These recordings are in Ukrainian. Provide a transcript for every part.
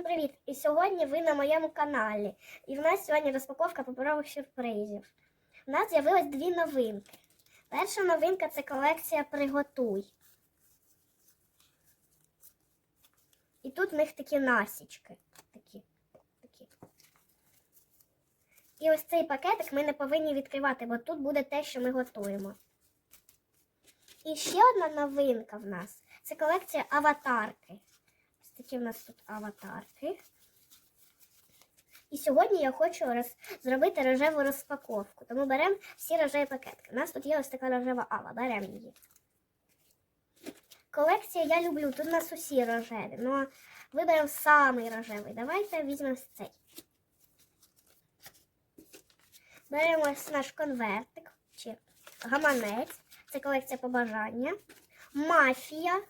Всім привіт! І сьогодні ви на моєму каналі. І в нас сьогодні розпаковка паперових сюрпризів. У нас з'явилось дві новинки. Перша новинка це колекція Приготуй. І тут в них такі насічки. Такі. такі. І ось цей пакетик ми не повинні відкривати, бо тут буде те, що ми готуємо. І ще одна новинка в нас це колекція аватарки. Такі в нас тут аватарки. І сьогодні я хочу роз... зробити рожеву розпаковку. Тому беремо всі рожеві пакетки. У нас тут є ось така рожева ава, беремо її. Колекція я люблю. Тут у нас усі рожеві. Ну, виберемо самий рожевий. Давайте візьмемо цей. Беремо ось наш конвертик чи гаманець. Це колекція побажання. Мафія.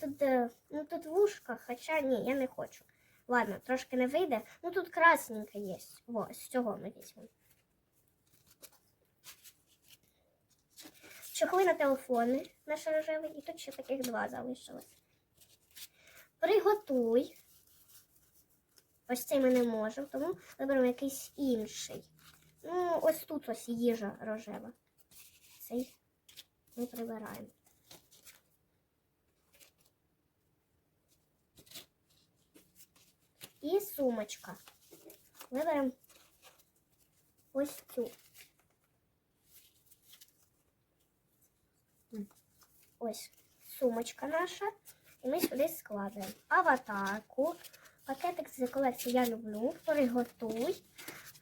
Тут, е, ну, тут вушка, хоча ні, я не хочу. Ладно, трошки не вийде. Ну тут красненьке є. Ось, з цього ми візьмемо. Чохли на телефони наш рожевий, і тут ще таких два залишилось. Приготуй. Ось цей ми не можемо, тому виберемо якийсь інший. Ну, ось тут ось їжа рожева. Цей ми прибираємо. І сумочка. Виберемо ось цю. Ось сумочка наша. І ми сюди складаємо аватарку. Пакетик з колекції я люблю. Приготуй,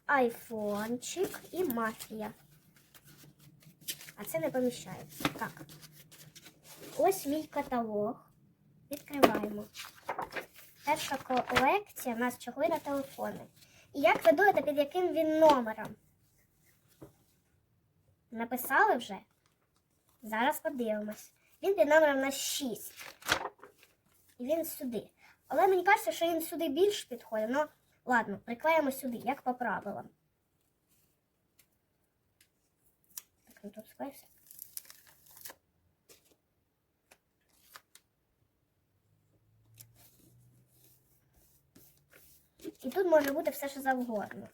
айфончик і мафія. А це не поміщається. Так. Ось мій каталог. Відкриваємо. Перша колекція у нас чохли на телефони. І як ви думаєте, під яким він номером? Написали вже? Зараз подивимось. Він під номером на 6. І він сюди. Але мені кажеться, що він сюди більш підходить. Ну, ладно, приклеїмо сюди, як по правилам. Так, ну тут склеївся. І тут може бути все, що завгодно.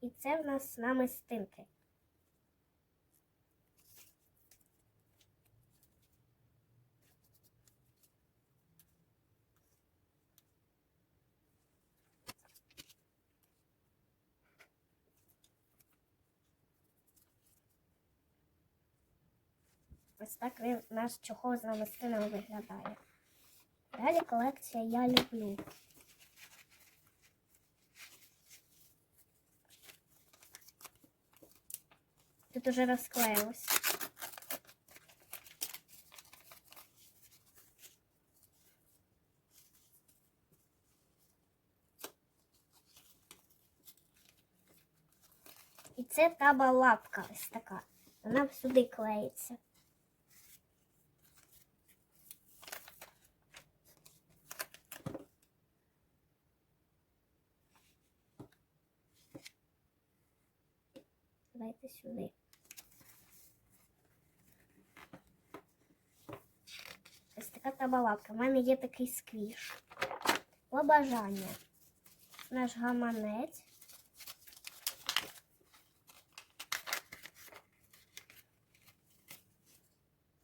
І це в нас намистинки. Ось так він наш чохол з намистинами виглядає. Далі колекція я люблю. Тут уже розклеїлось. І це таба лапка ось така. Вона сюди клеїться. Давайте сюди. Ось така табалапка. У мене є такий сквіш. Побажання. Наш гаманець.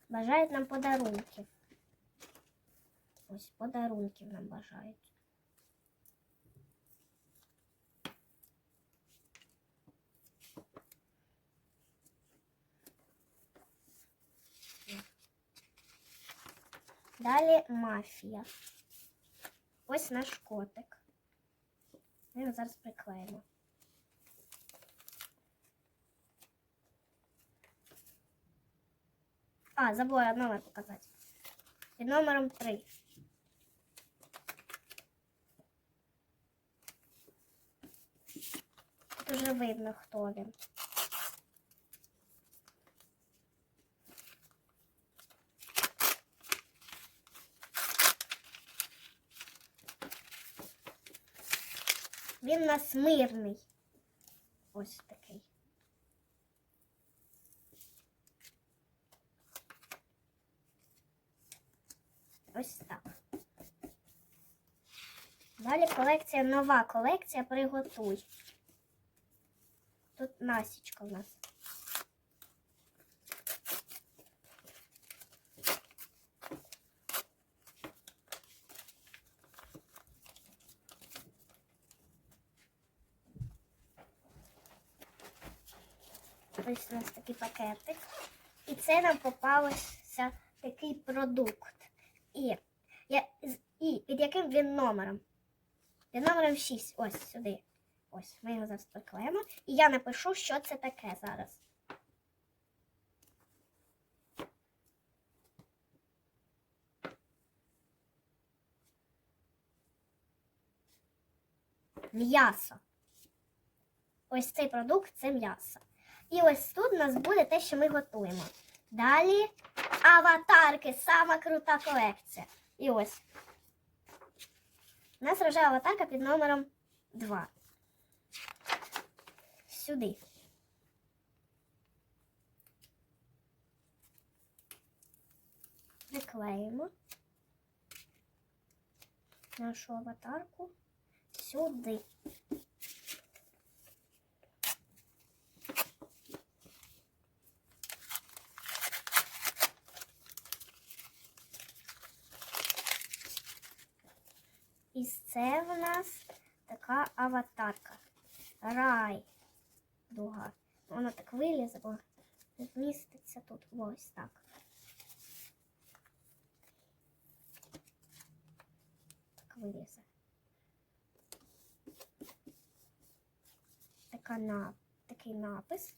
Бажають нам подарунків. Ось подарунків нам бажають. Далі мафія. Ось наш котик. Ми його зараз приклеїмо. А, забула номер показати. Під номером 3. Тут уже видно, хто він. Він у нас мирний. Ось такий. Ось так. Далі колекція нова колекція приготуй. Тут насічка у нас. Ось у нас такий пакетик. І це нам попався такий продукт. І, я, і під яким він номером? Під номером 6. Ось сюди. Ось, ми його зараз приклеїмо. І я напишу, що це таке зараз. М'ясо. Ось цей продукт це м'ясо. І ось тут у нас буде те, що ми готуємо. Далі аватарки, сама крута колекція. І ось. У нас рожева аватарка під номером 2. Сюди. Приклеїмо нашу аватарку сюди. І це в нас така аватарка. Рай. Дуга. Вона так бо не тут. Ось так. Так вилізе. Така на, такий напис.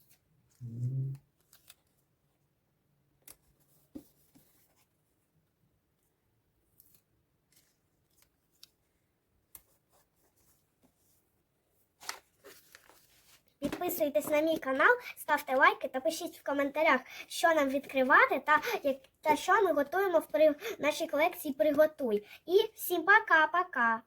Підписуйтесь на мій канал, ставте лайки та пишіть в коментарях, що нам відкривати та, як, та що ми готуємо в при... нашій колекції Приготуй. І всім пока-пока!